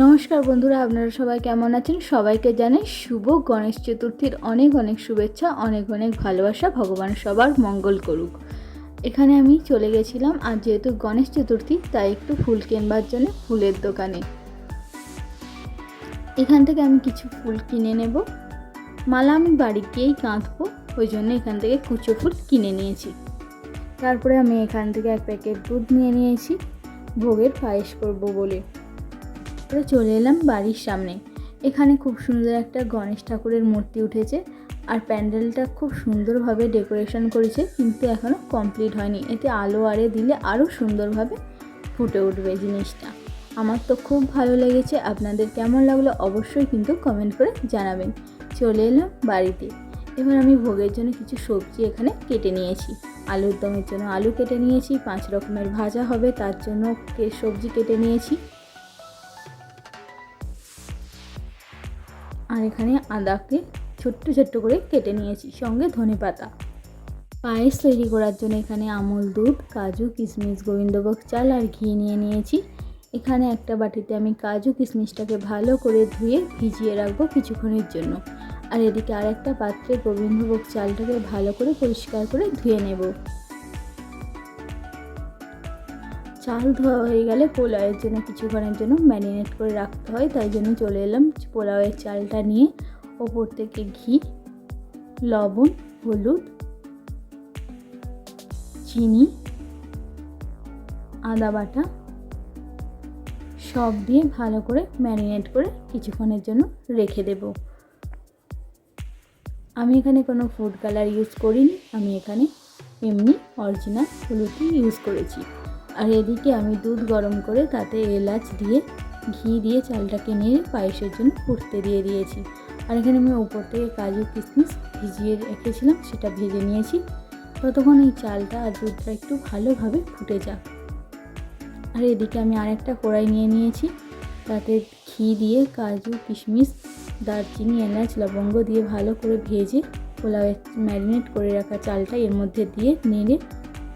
নমস্কার বন্ধুরা, আপনারা সবাই কেমন আছেন? সবাইকে জানাই শুভ গণেশ চতুর্থীর অনেক অনেক শুভেচ্ছা, অনেক অনেক ভালোবাসা, ভগবান সবার মঙ্গল করুক। এখানে আমি চলে গেছিলাম, আর যেহেতু গণেশ চতুর্থী, তাই একটু ফুল কেনবার জন্য ফুলের দোকানে। এখান থেকে আমি কিছু ফুল কিনে নেব। মালা আমি বাড়ি গিয়েই গাঁথবো ওই জন্য এখান থেকে কুচো ফুল কিনে নিয়েছি। তারপরে আমি এখান থেকে এক প্যাকেট দুধ নিয়ে নিয়েছি। ভোগের পায়েস করব বলে। তারপরে চলে এলাম বাড়ির সামনে। এখানে খুব সুন্দর একটা গণেশ ঠাকুরের মূর্তি উঠেছে আর প্যান্ডেলটা খুব সুন্দরভাবে ডেকোরেশন করেছে, কিন্তু এখনও কমপ্লিট হয়নি। এতে আলো আরে দিলে আরও সুন্দরভাবে ফুটে উঠবে জিনিসটা। আমার তো খুব ভালো লেগেছে, আপনাদের কেমন লাগল অবশ্যই কিন্তু কমেন্ট করে জানাবেন। চলে এলাম বাড়িতে। এবার আমি ভোগের জন্য কিছু সবজি এখানে কেটে নিয়েছি। আলুর দমের জন্য আলু কেটে নিয়েছি, পাঁচ রকমের ভাজা হবে, তার জন্য সবজি কেটে নিয়েছি। আর এখানে আদাকে ছোট্ট ছোট্ট করে কেটে নিয়েছি, সঙ্গে ধনে পাতা। পায়েস তৈরি করার জন্য এখানে আমুল দুধ, কাজু, কিশমিশ, গোবিন্দভোগ চাল আর ঘি নিয়ে নিয়েছি। এখানে একটা বাটিতে আমি কাজু, কিশমিশটাকে ভালো করে ধুয়ে ভিজিয়ে রাখব কিছুক্ষণের জন্য। আর এদিকে আর একটা পাত্রে গোবিন্দভোগ চালটাকে ভালো করে পরিষ্কার করে ধুয়ে নেব। চাল ধোয়া হয়ে গেলে পোলাওয়ের জন্য কিছুক্ষণের জন্য ম্যারিনেট করে রাখতে হয়, তাই জন্য চলে এলাম পোলাওয়ের চালটা নিয়ে ওপর থেকে ঘি, লবণ, হলুদ, চিনি, আদা বাটা সব দিয়ে ভালো করে ম্যারিনেট করে কিছুক্ষণের জন্য রেখে দেব। আমি এখানে কোনো ফুড কালার ইউজ করিনি, আমি এখানে এমনি অরিজিনাল হলুদই ইউজ করেছি। আর এদিকে আমি দুধ গরম করে তাতে এলাচ দিয়ে, ঘি দিয়ে চালটাকে নিয়ে পায়েসের জন্য ফুটতে দিয়ে দিয়েছি। আর এখানে আমি উপর থেকে কাজু কিশমিশ ভিজিয়ে রেখেছিলাম, সেটা ভেজে নিয়েছি। ততক্ষণ এই চালটা আর দুধটা একটু ভালোভাবে ফুটে যাক। আর এদিকে আমি আরেকটা কড়াই নিয়ে নিয়েছি। তাতে ঘি দিয়ে কাজু কিশমিশ, দারচিনি, এলাচ, লবঙ্গ দিয়ে ভালো করে ভেজে পোলাওয়ে ম্যারিনেট করে রাখা চালটা এর মধ্যে দিয়ে নেড়ে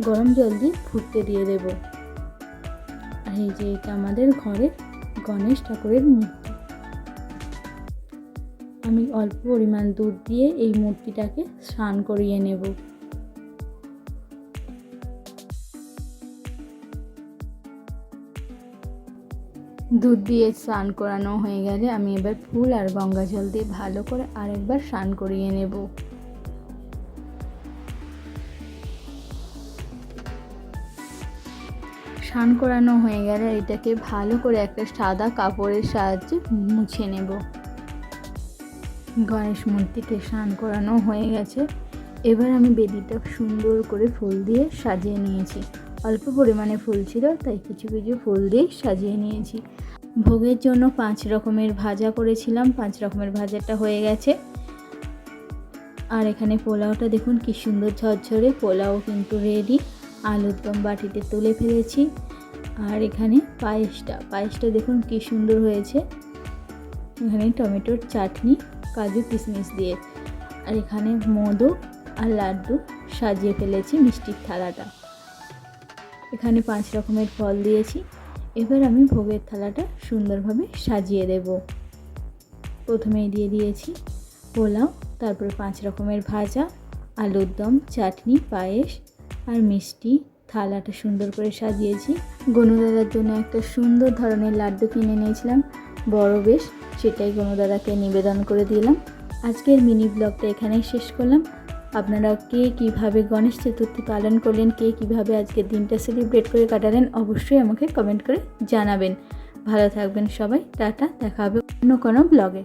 গরম জল দিয়ে ফুটতে দিয়ে দেব। আর এই যে এটা আমাদের ঘরের গণেশ ঠাকুরের মূর্তি। আমি অল্প পরিমাণ দুধ দিয়ে এই মূর্তিটাকে স্নান করিয়ে নেব। দুধ দিয়ে স্নান করানো হয়ে গেলে আমি এবার ফুল আর গঙ্গা জল দিয়ে ভালো করে আরেকবার স্নান করিয়ে নেব। স্নান করানো হয়ে গেলে এটাকে ভালো করে একটা সাদা কাপড়ের সাহায্যে মুছে নেব। গণেশ মূর্তিকে স্নান করানো হয়ে গেছে। এবার আমি বেদিটা সুন্দর করে ফুল দিয়ে সাজিয়ে নিয়েছি। অল্প পরিমাণে ফুল ছিল, তাই কিছু কিছু ফুল দিয়ে সাজিয়ে নিয়েছি। ভোগের জন্য পাঁচ রকমের ভাজা করেছিলাম, পাঁচ রকমের ভাজাটা হয়ে গেছে। আর এখানে পোলাওটা দেখুন কি সুন্দর ঝরঝরে, পোলাও কিন্তু রেডি আলুর দম বাটিতে তুলে ফেলেছি। আর এখানে পায়েসটা পায়েসটা দেখুন কি সুন্দর হয়েছে। এখানে টমেটোর চাটনি, কাজু কিশমিশ দিয়ে। আর এখানে মোদক আর লাড্ডু সাজিয়ে ফেলেছি মিষ্টির থালাটা। এখানে পাঁচ রকমের ফল দিয়েছি। এবার আমি ভোগের থালাটা সুন্দরভাবে সাজিয়ে দেব। প্রথমেই দিয়ে দিয়েছি পোলাও, তারপরে পাঁচ রকমের ভাজা, আলুর দম, চাটনি, পায়েস আর মিষ্টি থালাটা সুন্দর করে সাজিয়েছি। গনুদাদার জন্য একটা সুন্দর ধরনের লাড্ডু কিনে নিয়েছিলাম। বড় বেশ, সেটাই গনুদাদাকে নিবেদন করে দিলাম। আজকের মিনি ব্লগটা এখানেই শেষ করলাম। আপনারা কে কীভাবে গণেশ চতুর্থী পালন করলেন, কে কীভাবে আজকের দিনটা সেলিব্রেট করে কাটালেন, অবশ্যই আমাকে কমেন্ট করে জানাবেন। ভালো থাকবেন সবাই, টাটা, দেখা হবে অন্য কোনো ব্লগে।